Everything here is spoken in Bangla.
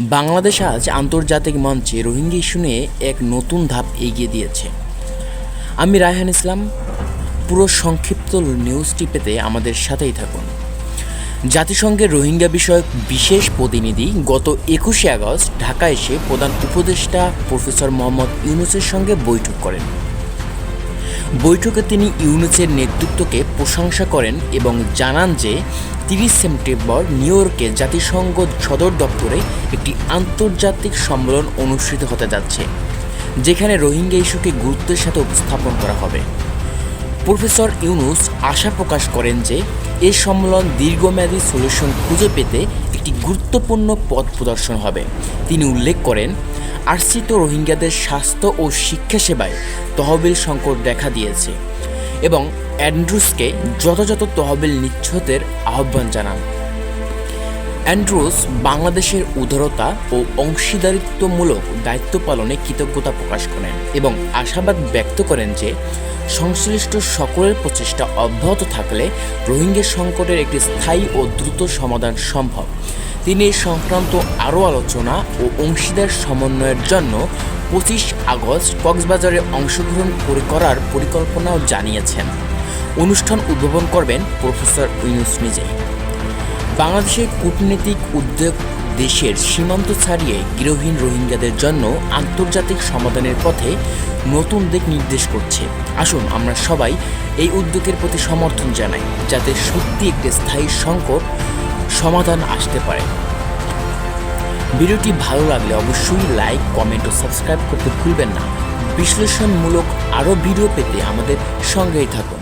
বাংলাদেশ আজ আন্তর্জাতিক মঞ্চে রোহিঙ্গা ইস্যু নিয়ে এক নতুন ধাপ এগিয়ে দিয়েছে। আমি রায়হান ইসলাম, পুরো সংক্ষিপ্ত নিউজটি পেতে আমাদের সাথেই থাকুন। জাতিসংঘের রোহিঙ্গা বিষয়ক বিশেষ প্রতিনিধি গত একুশে আগস্ট ঢাকা এসে প্রধান উপদেষ্টা প্রফেসর মোহাম্মদ ইউনুসের সঙ্গে বৈঠক করেন। বৈঠকে তিনি ইউনুসের নেতৃত্বকে প্রশংসা করেন এবং জানান যে তিরিশ সেপ্টেম্বর নিউ ইয়র্কে জাতিসংঘ সদর দপ্তরে একটি আন্তর্জাতিক সম্মেলন অনুষ্ঠিত হতে যাচ্ছে, যেখানে রোহিঙ্গা ইস্যুকে গুরুত্বের সাথে উপস্থাপন করা হবে। প্রফেসর ইউনুস আশা প্রকাশ করেন যে এই সম্মেলন দীর্ঘমেয়াদী সলিউশন খুঁজে পেতে একটি গুরুত্বপূর্ণ পথ প্রদর্শন হবে। তিনি উল্লেখ করেন আশ্রিত রোহিঙ্গাদের স্বাস্থ্য ও শিক্ষা সেবায় তহবিল সংকট দেখা দিয়েছে এবং অ্যান্ড্রুসকে যথাযথ তহবিল নিচ্ছতের আহ্বান জানান। অ্যান্ড্রুস বাংলাদেশের উদারতা ও অংশীদারিত্বমূলক দায়িত্ব পালনে কৃতজ্ঞতা প্রকাশ করেন এবং আশাবাদ ব্যক্ত করেন যে সংশ্লিষ্ট সকলের প্রচেষ্টা অব্যাহত থাকলে রোহিঙ্গা সংকটের একটি স্থায়ী ও দ্রুত সমাধান সম্ভব। তিনি এই সংক্রান্ত আরও আলোচনা ও অংশীদার সমন্বয়ের জন্য পঁচিশ আগস্ট কক্সবাজারে অংশগ্রহণ করে করার পরিকল্পনাও জানিয়েছেন। অনুষ্ঠান উদ্বোধন করবেন প্রফেসর ইউনুস নিজেই। বাংলাদেশের কূটনৈতিক উদ্যোগ দেশের সীমান্ত ছাড়িয়ে গৃহহীন রোহিঙ্গাদের জন্য আন্তর্জাতিক সমাধানের পথে নতুন দিক নির্দেশ করছে। আসুন আমরা সবাই এই উদ্যোগের প্রতি সমর্থন জানাই, যাতে সত্যি একটি স্থায়ী সংকট সমাধান আসতে পারে। ভিডিওটি ভালো লাগলে অবশ্যই লাইক, কমেন্ট ও সাবস্ক্রাইব করতে ভুলবেন না। বিশ্লেষণমূলক আরও ভিডিও পেতে আমাদের সঙ্গেই থাকুন।